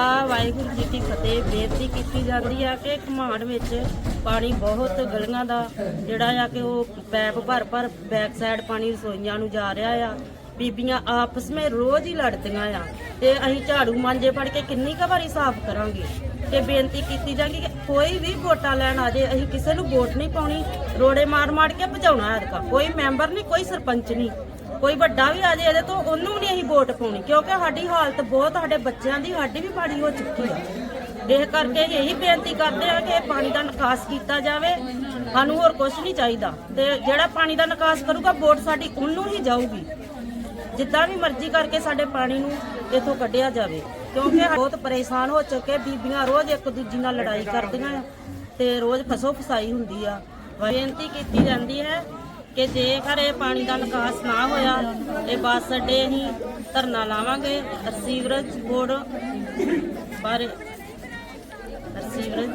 ਆ ਵਾਹਿਗੁਰੂ ਜੀ ਕੀ ਫਤਿਹ, ਬੇਨਤੀ ਕੀਤੀ ਜਾਂਦੀ ਆ ਕਿ ਘਮਾਣ ਵਿੱਚ ਪਾਣੀ ਬਹੁਤ ਗਲੀਆਂ ਦਾ, ਜਿਹੜਾ ਆ ਕਿ ਉਹ ਪੈਪ ਭਰ ਭਰ ਬੈਕ ਸਾਈਡ ਪਾਣੀ ਰਸੋਈਆਂ ਨੂੰ ਜਾ ਰਿਹਾ ਆ। ਬੀਬੀਆਂ ਆਪਸ ਵਿੱਚ ਰੋਜ਼ ਹੀ ਲੜਦੀਆਂ ਆ। ਤੇ ਅਸੀਂ ਝਾੜੂ ਮਾਂਜੇ ਫੜ ਕੇ ਕਿੰਨੀ ਕੁ ਵਾਰੀ ਸਾਫ਼ ਕਰਾਂਗੇ। ਤੇ ਬੇਨਤੀ ਕੀਤੀ ਜਾਂਦੀ ਕਿ ਕੋਈ ਵੀ ਵੋਟਾਂ ਲੈਣ ਆ ਜੇ, ਅਸੀਂ ਕਿਸੇ ਨੂੰ ਵੋਟ ਨਹੀਂ ਪਾਉਣੀ। ਰੋੜੇ ਮਾਰ ਮਾਰ ਕੇ ਭਜਾਉਣਾ ਐਤਕਾ। ਕੋਈ ਮੈਂਬਰ ਨਹੀਂ, ਕੋਈ ਸਰਪੰਚ ਨਹੀਂ। ਕੋਈ ਵੱਡਾ ਵੀ ਆ ਜੇ ਇਹਦੇ ਤੋਂ, ਉਹਨੂੰ ਵੀ ਨਹੀਂ ਅਸੀਂ ਵੋਟ ਪਾਉਣੀ, ਕਿਉਂਕਿ ਸਾਡੀ ਹਾਲਤ ਬਹੁਤ, ਸਾਡੇ ਬੱਚਿਆਂ ਦੀ ਸਾਡੀ ਵੀ ਮਾੜੀ ਹੋ ਚੁੱਕੀ ਆ। ਇਹ ਕਰਕੇ ਅਸੀਂ ਇਹੀ ਬੇਨਤੀ ਕਰਦੇ ਆ ਕਿ ਇਹ ਪਾਣੀ ਦਾ ਨਿਕਾਸ ਕੀਤਾ ਜਾਵੇ, ਸਾਨੂੰ ਹੋਰ ਕੁਝ ਨਹੀਂ ਚਾਹੀਦਾ। ਤੇ ਜਿਹੜਾ ਪਾਣੀ ਦਾ ਨਿਕਾਸ ਕਰੂਗਾ, ਵੋਟ ਸਾਡੀ ਉਹਨੂੰ ਹੀ ਜਾਊਗੀ। ਜਿੱਦਾਂ ਵੀ ਮਰਜ਼ੀ ਕਰਕੇ ਸਾਡੇ ਪਾਣੀ ਨੂੰ ਇਥੋਂ ਕੱਢਿਆ ਜਾਵੇ, ਕਿਉਂਕਿ ਬਹੁਤ ਪਰੇਸ਼ਾਨ ਹੋ ਚੁੱਕੇ ਬੀਬੀਆਂ ਰੋਜ਼ ਇੱਕ ਦੂਜੀ ਨਾਲ ਲੜਾਈ ਕਰਦੀਆਂ ਤੇ ਰੋਜ਼ ਫਸੋ ਫਸਾਈ ਹੁੰਦੀ ਆ। ਬੇਨਤੀ ਕੀਤੀ ਜਾਂਦੀ ਹੈ ਕਿ ਜੇਕਰ ਇਹ ਪਾਣੀ ਦਾ ਨਿਕਾਸ ਨਾ ਹੋਇਆ ਇਹ ਬੱਸ ਅੱਡੇ ਅਸੀਂ ਧਰਨਾ ਲਾਵਾਂਗੇ। ਸੀਵਰੇਜ ਬੋਰਡ ਪਰ ਸੀਵਰੇਜ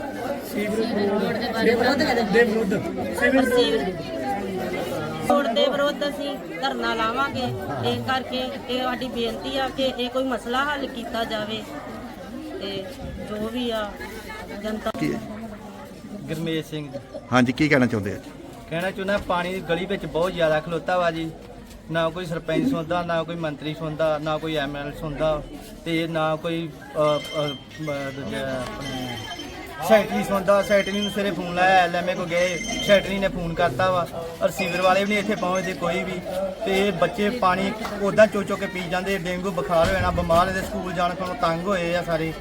ਬੋਰਡ ਦੇ ਵਿਰੁੱਧ ਅਸੀਂ ਧਰਨਾ ਲਾਵਾਂਗੇ। ਇਹ ਕਰਕੇ ਇਹ ਸਾਡੀ ਬੇਨਤੀ ਆ ਕਿ ਇਹ ਕੋਈ ਮਸਲਾ ਹੱਲ ਕੀਤਾ ਜਾਵੇ ਤੇ ਜੋ ਵੀ ਆ ਜਨਤਾ ਕੀ? ਹੈ? ਗਰਮੇਸ਼ ਸਿੰਘ ਹਾਂਜੀ ਕੀ ਕਹਿਣਾ ਚਾਹੁੰਦੇ ਆ? ਕਹਿਣਾ ਚਾਹੁੰਦਾ ਪਾਣੀ ਦੀ ਗਲੀ ਵਿੱਚ ਬਹੁਤ ਜ਼ਿਆਦਾ ਖਲੋਤਾ ਵਾ ਜੀ। ਨਾ ਕੋਈ ਸਰਪੰਚ ਸੁਣਦਾ ਨਾ ਕੋਈ ਮੰਤਰੀ ਸੁਣਦਾ ਨਾ ਕੋਈ ਐਮਐਲ ਸੁਣਦਾ ਤੇ ਨਾ ਕੋਈ ਅ, ਅ, ਮ, ਸੈਕਟਰੀ ਸੁਣਦਾ। ਸੈਕਟਰੀ ਨੂੰ ਸਵੇਰੇ ਫੋਨ ਲਾਇਆ ਐਲਐਮਏ ਕੋ ਗਏ ਸੈਕਟਰੀ ਨੇ ਫੋਨ ਕਰਤਾ ਵਾ। ਰਿਸੀਵਰ ਵਾਲੇ ਵੀ ਨਹੀਂ ਇੱਥੇ ਪਹੁੰਚਦੇ ਕੋਈ ਵੀ। ਤੇ ਬੱਚੇ ਪਾਣੀ ਉਦਾਂ ਚੋ ਚੋ ਕੇ ਪੀ ਜਾਂਦੇ ਡੇਂਗੂ ਬੁਖਾਰ ਹੋ ਜਾਣਾ ਬਿਮਾਰ ਇਹਦੇ ਸਕੂਲ ਜਾਣ ਤੋਂ ਤੰਗ ਹੋਏ ਆ ਸਾਰੇ।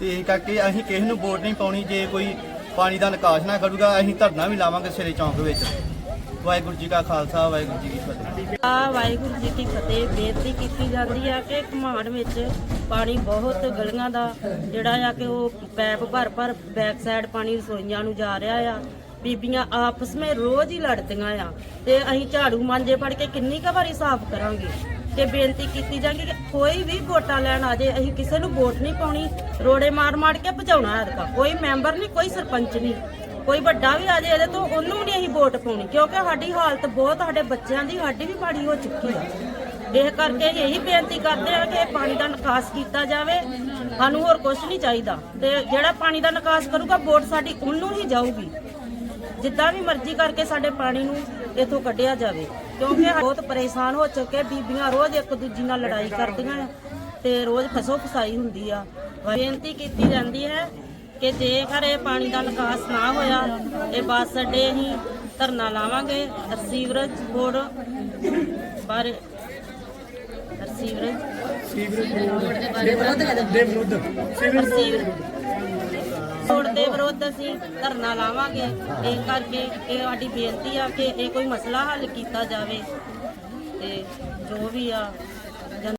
ਤੇ ਇਹ ਕਰਕੇ ਅਸੀਂ ਕਿਸੇ ਨੂੰ ਵੋਟ ਨਹੀਂ ਪਾਉਣੀ ਜੇ ਕੋਈ ਪਾਣੀ ਦਾ ਨਿਕਾਸ ਨਾ ਕਰੂਗਾ, ਅਸੀਂ ਧਰਨਾ ਵੀ ਲਾਵਾਂਗੇ ਸਵੇਰੇ ਚੌਂਕ ਵਿੱਚ। ਵਾਹਿਗੁਰੂ ਜੀ ਕਾ ਖਾਲਸਾ, ਵਾਹਿਗੁਰੂ ਜੀ ਕੀ ਫਤਿਹ। ਆ ਵਾਹਿਗੁਰੂ ਜੀ ਕੀ ਫਤਿਹ, ਬੇਨਤੀ ਕੀਤੀ ਜਾਂਦੀ ਆ ਕਿ ਘਮਾਣ ਵਿੱਚ ਪਾਣੀ ਬਹੁਤ ਗਲੀਆਂ ਦਾ, ਜਿਹੜਾ ਆ ਕਿ ਉਹ ਪੈਪ ਭਰ ਭਰ ਬੈਕ ਸਾਈਡ ਪਾਣੀ ਰਸੋਈਆਂ ਨੂੰ ਜਾ ਰਿਹਾ ਆ। ਬੀਬੀਆਂ ਆਪਸ ਵਿੱਚ ਰੋਜ਼ ਹੀ ਲੜਦੀਆਂ ਆ। ਤੇ ਅਸੀਂ ਝਾੜੂ ਮਾਂਜੇ ਫੜ ਕੇ ਕਿੰਨੀ ਕੁ ਵਾਰੀ ਸਾਫ਼ ਕਰਾਂਗੇ? ਤੇ ਬੇਨਤੀ ਕੀਤੀ ਜਾਂਦੀ ਕਿ ਕੋਈ ਵੀ ਵੋਟਾਂ ਲੈਣ ਆ ਜੇ, ਅਸੀਂ ਕਿਸੇ ਨੂੰ ਵੋਟ ਨਹੀਂ ਪਾਉਣੀ, ਰੋੜੇ ਮਾਰ ਮਾਰ ਕੇ ਭਜਾਉਣਾ ਐਤਕਾ ਕੋਈ ਮੈਂਬਰ ਨਹੀਂ, ਕੋਈ ਸਰਪੰਚ ਨਹੀਂ। ਕੋਈ ਵੱਡਾ ਵੀ ਆ ਜੇ ਇਹਦੇ ਤੋਂ, ਉਹਨੂੰ ਨਹੀਂ ਅਸੀਂ ਵੋਟ ਪਾਉਣੀ, ਕਿਉਂਕਿ ਸਾਡੀ ਹਾਲਤ ਬਹੁਤ, ਸਾਡੇ ਬੱਚਿਆਂ ਦੀ ਸਾਡੀ ਵੀ ਮਾੜੀ ਹੋ ਚੁੱਕੀ ਆ। ਇਹ ਕਰਕੇ ਅਸੀਂ ਇਹੀ ਬੇਨਤੀ ਕਰਦੇ ਆ ਕਿ ਪਾਣੀ ਦਾ ਨਿਕਾਸ ਕੀਤਾ ਜਾਵੇ। ਸਾਨੂੰ ਹੋਰ ਕੁਝ ਨਹੀਂ ਚਾਹੀਦਾ। ਤੇ ਜਿਹੜਾ ਪਾਣੀ ਦਾ ਨਿਕਾਸ ਕਰੂਗਾ, ਵੋਟ ਸਾਡੀ ਉਹਨੂੰ ਹੀ ਜਾਊਗੀ। ਜਿੱਦਾਂ ਵੀ ਮਰਜ਼ੀ ਕਰਕੇ ਸਾਡੇ ਪਾਣੀ ਨੂੰ ਇਥੋਂ ਕੱਢਿਆ ਜਾਵੇ ਕਿਉਂਕਿ ਬਹੁਤ ਪਰੇਸ਼ਾਨ ਹੋ ਚੁੱਕੇ ਬੀਬੀਆਂ ਰੋਜ਼ ਇੱਕ ਦੂਜੀ ਨਾਲ ਲੜਾਈ ਕਰਦੀਆਂ ਤੇ ਰੋਜ਼ ਫਸੋ ਫਸਾਈ ਹੁੰਦੀ ਆ। ਬੇਨਤੀ ਕੀਤੀ ਜਾਂਦੀ ਹੈ ਕਿ ਜੇਕਰ ਇਹ ਪਾਣੀ ਦਾ ਨਿਕਾਸ ਨਾ ਹੋਇਆ ਇਹ ਬੱਸ ਅੱਡੇ ਅਸੀਂ ਧਰਨਾ ਲਾਵਾਂਗੇ। ਸੀਵਰੇਜ ਬੋਰਡ ਪਰ ਸੀਵਰੇਜ ਸੀਵਰੇਜ ਰੋਡ ਦੇ ਵਿਰੁੱਧ ਅਸੀਂ ਧਰਨਾ ਲਾਵਾਂਗੇ। ਇਹ ਕਰਕੇ ਇਹ ਸਾਡੀ ਬੇਨਤੀ ਆ ਕਿ ਇਹ ਕੋਈ ਮਸਲਾ ਹੱਲ ਕੀਤਾ ਜਾਵੇ ਤੇ ਜੋ ਵੀ ਆ